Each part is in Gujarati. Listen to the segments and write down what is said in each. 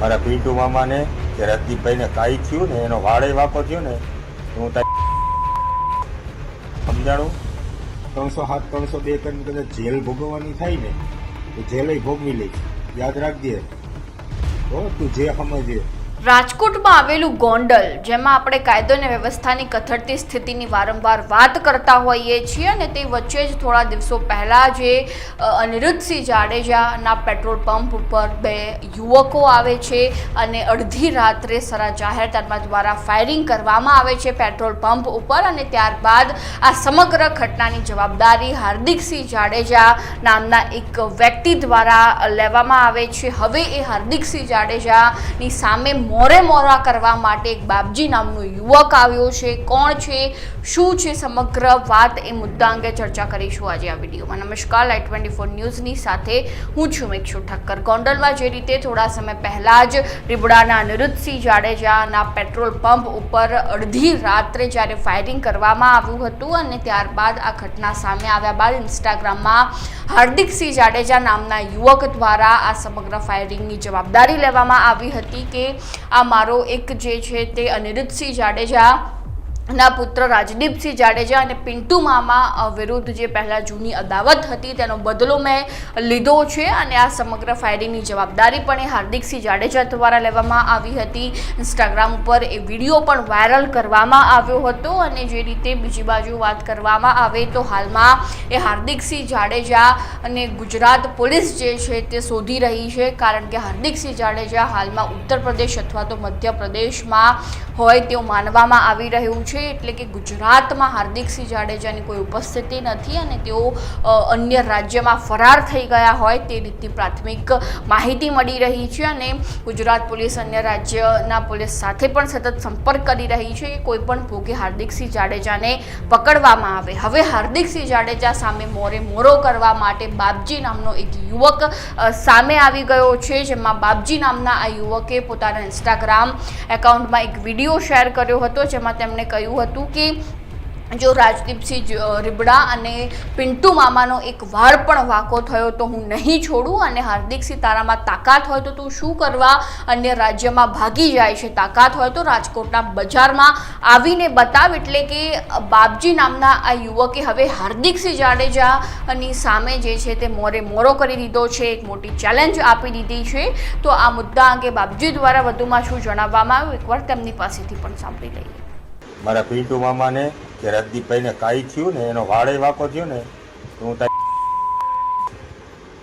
મારા પિન્ટુ મામાને કે રજદીપભાઈને કાંઈ થયું ને, એનો વાળે વાકો થયો ને હું તારી સમજાણું? ત્રણસો સાત, ત્રણસો બે કરીને કદાચ જેલ ભોગવવાની થાય ને, તો જેલ ભોગવી લઈશ. યાદ રાખજે. હો, તું જે સમજે. રાજકોટમાં આવેલું ગોંડલ, જેમાં આપણે કાયદો અને વ્યવસ્થાની કથળતી સ્થિતિની વારંવાર વાત કરતા હોઈએ છીએ અને તે વચ્ચે જ થોડા દિવસો પહેલાં જે અનિરુદ્ધસિંહ જાડેજાના પેટ્રોલ પંપ ઉપર બે યુવકો આવે છે અને અડધી રાત્રે સરા જાહેર તરમા દ્વારા ફાયરિંગ કરવામાં આવે છે પેટ્રોલ પંપ ઉપર અને ત્યારબાદ આ સમગ્ર ઘટનાની જવાબદારી હાર્દિકસિંહ જાડેજા નામના એક વ્યક્તિ દ્વારા લેવામાં આવે છે. હવે એ હાર્દિકસિંહ જાડેજાની સામે મોરે મોરા કરવા માટે એક બાપજી નામનો યુવક આવ્યો છે. કોણ છે? શું છે સમગ્ર વાત? એ મુદ્દા અંગે ચર્ચા કરીશું આજે આ વિડીયોમાં. નમસ્કાર. લાઈટ ટ્વેન્ટી ફોર ન્યૂઝની સાથે હું છું મેક્ષુ ઠક્કર. ગોંડલમાં જે રીતે થોડા સમય પહેલાં જ રીબડાના અનિરુદ્ધસિંહ જાડેજાના પેટ્રોલ પંપ ઉપર અડધી રાત્રે જ્યારે ફાયરિંગ કરવામાં આવ્યું હતું અને ત્યારબાદ આ ઘટના સામે આવ્યા બાદ ઇન્સ્ટાગ્રામમાં હાર્દિકસિંહ જાડેજા નામના યુવક દ્વારા આ સમગ્ર ફાયરિંગની જવાબદારી લેવામાં આવી હતી કે આ મારો એક જે છે તે અનિરુદ્ધસિંહ જાડેજા ના પુત્ર રાજદીપસિંહ જાડેજા અને પિન્ટુ મામા વિરુદ્ધ જે પહેલાં જૂની અદાવત હતી તેનો બદલો મેં લીધો છે અને આ સમગ્ર ફાયરિંગની જવાબદારી પણ એ હાર્દિકસિંહ જાડેજા દ્વારા લેવામાં આવી હતી. ઇન્સ્ટાગ્રામ ઉપર એ વીડિયો પણ વાયરલ કરવામાં આવ્યો હતો અને જે રીતે બીજી બાજુ વાત કરવામાં આવે તો હાલમાં એ હાર્દિકસિંહ જાડેજા અને ગુજરાત પોલીસ જે છે તે શોધી રહી છે. કારણ કે હાર્દિકસિંહ જાડેજા હાલમાં ઉત્તર પ્રદેશ અથવા તો મધ્યપ્રદેશમાં હોય તેવું માનવામાં આવી રહ્યું છે. એટલે કે ગુજરાતમાં હાર્દિકસિંહ જાડેજાની કોઈ ઉપસ્થિતિ નથી અને તેઓ અન્ય રાજ્યમાં ફરાર થઈ ગયા હોય તે રીતની પ્રાથમિક માહિતી મળી રહી છે અને ગુજરાત પોલીસ અન્ય રાજ્યના પોલીસ સાથે પણ સતત સંપર્ક કરી રહી છે કે કોઈ પણ ભોગે હાર્દિકસિંહ જાડેજાને પકડવામાં આવે. હવે હાર્દિકસિંહ જાડેજા સામે મોરે મોરો કરવા માટે બાપજી નામનો એક યુવક સામે આવી ગયો છે, જેમાં બાપજી નામના આ યુવકે પોતાના ઇન્સ્ટાગ્રામ એકાઉન્ટમાં એક વીડિયો શેર કર્યો હતો, જેમાં તેમણે કહ્યું હતું કે જો રાજદીપસિંહ રીબડા અને પિન્ટુ મામાનો એક વાર પણ વાંકો થયો તો હું નહીં છોડું અને હાર્દિકસિંહ તારામાં તાકાત હોય તો તું શું કરવા અન્ય રાજ્યમાં ભાગી જાય છે? તાકાત હોય તો રાજકોટના બજારમાં આવીને બતાવ એટલે કે બાપજી નામના આ યુવકે હવે હાર્દિકસિંહ જાડેજાની સામે જે છે તે મોરે મોરો કરી દીધો છે, એક મોટી ચેલેન્જ આપી દીધી છે. તો આ મુદ્દા અંગે બાપજી દ્વારા વધુમાં શું જણાવવામાં આવ્યું? એકવાર તેમની પાસેથી પણ સાંભળી લઈએ. મારા પિન્ટુ મામાને કે રજદીપભાઈને કાંઈ થયું ને, એનો વાળે વાકો થયો ને, તો હું તારી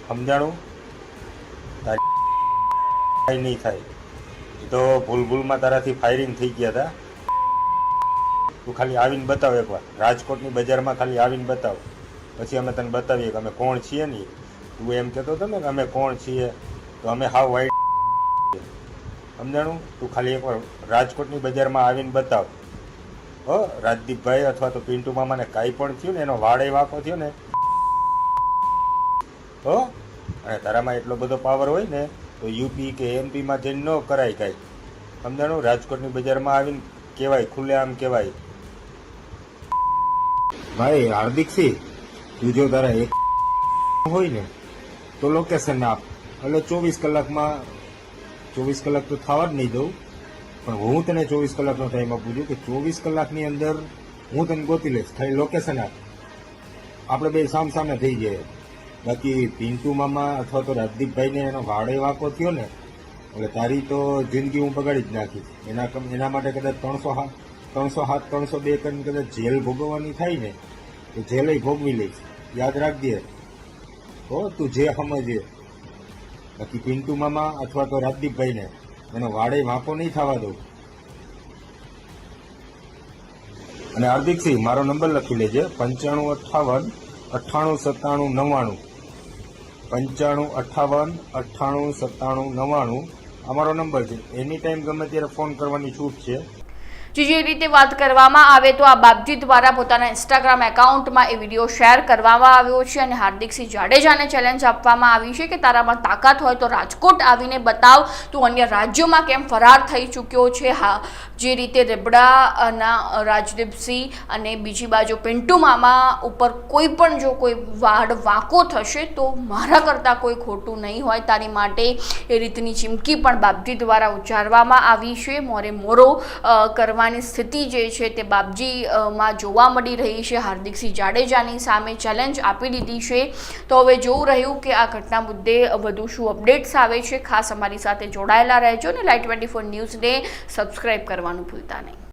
સમજાણું? તારી કાંઈ નહીં થાય. તો ભૂલ ભૂલમાં તારાથી ફાયરિંગ થઈ ગયા હતા. તું ખાલી આવીને બતાવ એકવાર. રાજકોટની બજારમાં ખાલી આવીને બતાવ. પછી અમે તને બતાવીએ કે અમે કોણ છીએ ને તું એમ કહેતો હતો ને કે અમે કોણ છીએ, તો અમે હાવ વાઈટ સમજાણું? તું ખાલી એકવાર રાજકોટની બજારમાં આવીને બતાવ. હો, રાજદીપભાઈ અથવા તો પિન્ટુ મામાને કાંઈ પણ થયું ને, એનો વાળે વાકો થયો ને. હો, અને તારામાં એટલો બધો પાવર હોય ને, તો યુપી કે એમપીમાં જઈને ન કરાય કાંઈ. સમજાણું? રાજકોટની બજારમાં આવીને કહેવાય ખુલ્લેઆમ કહેવાય. ભાઈ હાર્દિકસિંહ તું જો તારા એક હોય ને, તો લોકેશન આપ. એટલે ચોવીસ કલાકમાં, ચોવીસ કલાક તો થવા જ નહીં દઉં. પણ હું તને ચોવીસ કલાકનો ટાઈમ આપું છું કે ચોવીસ કલાકની અંદર હું તને ગોતી લઈશ. ખાલી લોકેશન આપ. આપણે બે સામ સામે થઈ જઈએ બાકી પિન્ટુ મામા અથવા તો રાજદીપભાઈને એનો વાડે વાકો થયો ને, એટલે તારી તો જિંદગી હું બગાડી જ નાખીશ. એના એના માટે કદાચ ત્રણસો હાથ ત્રણસો હાથ, ત્રણસો બે કરીને કદાચ જેલ ભોગવવાની થાય ને, તો જેલ ભોગવી લઈશ. યાદ રાખજે. હો, તું જે સમજે. બાકી પિન્ટુ મામા અથવા તો રાજદીપભાઈને એનો વાડે વાંકો નહીં થવા દઉં. અને હાર્દિકસિંહ મારો નંબર લખી લેજે. પંચાણું અઠ્ઠાવન, અઠ્ઠાણું સત્તાણું નવ્વાણું. પંચાણું અઠ્ઠાવન, અઠ્ઠાણું સત્તાણું નવ્વાણું. અમારો નંબર છે. એની ટાઈમ ગમે ત્યારે ફોન કરવાની છૂટ છે. જે જે રીતે વાત કરવામાં આવે તો આ બાપજી દ્વારા પોતાના ઇન્સ્ટાગ્રામ એકાઉન્ટમાં એ વીડિયો શેર કરવામાં આવ્યો છે અને હાર્દિકસિંહ જાડેજાને ચેલેન્જ આપવામાં આવી છે કે તારામાં તાકાત હોય તો રાજકોટ આવીને બતાવ. તું અન્ય રાજ્યોમાં કેમ ફરાર થઈ ચૂક્યો છે? હા જે રીતે રેબડાના રાજદીપસિંહ અને બીજી બાજુ પિન્ટુ મામા ઉપર કોઈ પણ જો કોઈ વાડ વાંકો થશે તો મારા કરતાં કોઈ ખોટું નહીં હોય. તારી માટે એ રીતની ચીમકી પણ બાપજી દ્વારા ઉચ્ચારવામાં આવી છે. મોરે મોરો અ, કરવાની સ્થિતિ જે છે તે બાપજીમાં જોવા મળી રહી છે. હાર્દિકસિંહ જાડેજાની સામે ચેલેન્જ આપી દીધી છે. તો હવે જોવું રહ્યું કે આ ઘટના મુદ્દે વધુ શું અપડેટ્સ આવે છે. ખાસ અમારી સાથે જોડાયેલા રહેજો ને લાઈટ ટ્વેન્ટી ફોર ન્યૂઝને સબસ્ક્રાઈબ કરવાનું ભૂલતા નહીં.